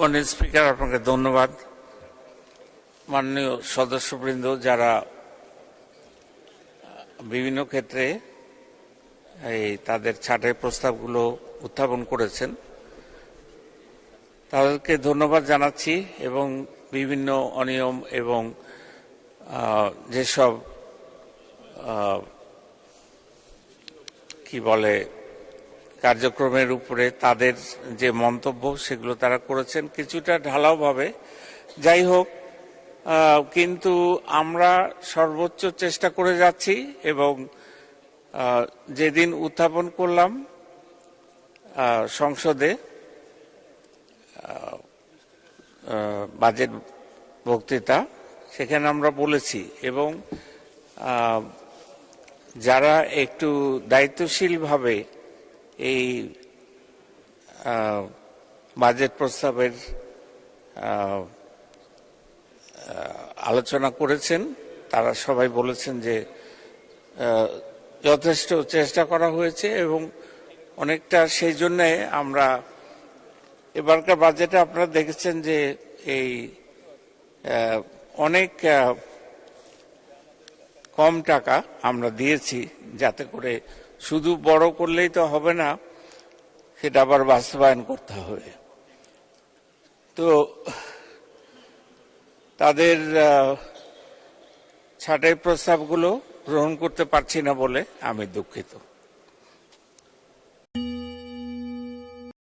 মাননীয় স্পিকার, আপনাকে ধন্যবাদ। মাননীয় সদস্যবৃন্দ যারা বিভিন্ন ক্ষেত্রে এই তাদের ছাটের প্রস্তাবগুলো উত্থাপন করেছেন। তাদেরকে ধন্যবাদ জানাচ্ছি এবং বিভিন্ন অনিয়ম এবং যেসব কি বলে কার্যক্রমের উপরে তাদের যে মন্তব্য, সেগুলো তারা করেছেন কিছুটা ঢালাওভাবে। যাই হোক কিন্তু আমরা সর্বোচ্চ চেষ্টা করে যাচ্ছি এবং যেদিন উত্থাপন করলাম সংসদে বাজেট বক্তৃতা, সেখানে আমরা বলেছি এবং যারা একটু দায়িত্বশীলভাবে এই বাজেট প্রস্তাবের আলোচনা করেছেন। তারা সবাই বলেছেন যে যথেষ্ট চেষ্টা করা হয়েছে এবং অনেকটা সেই জন্যে আমরা এবারকার বাজেটে আপনারা দেখেছেন যে এই অনেক কম টাকা আমরা দিয়েছি যাতে করে শুধু বড় করলেই তো হবে না, সেটা আবার বাস্তবায়ন করতে হবে। তো তাদের ছাটের প্রস্তাবগুলো গ্রহণ করতে পারছি না বলে আমি দুঃখিত।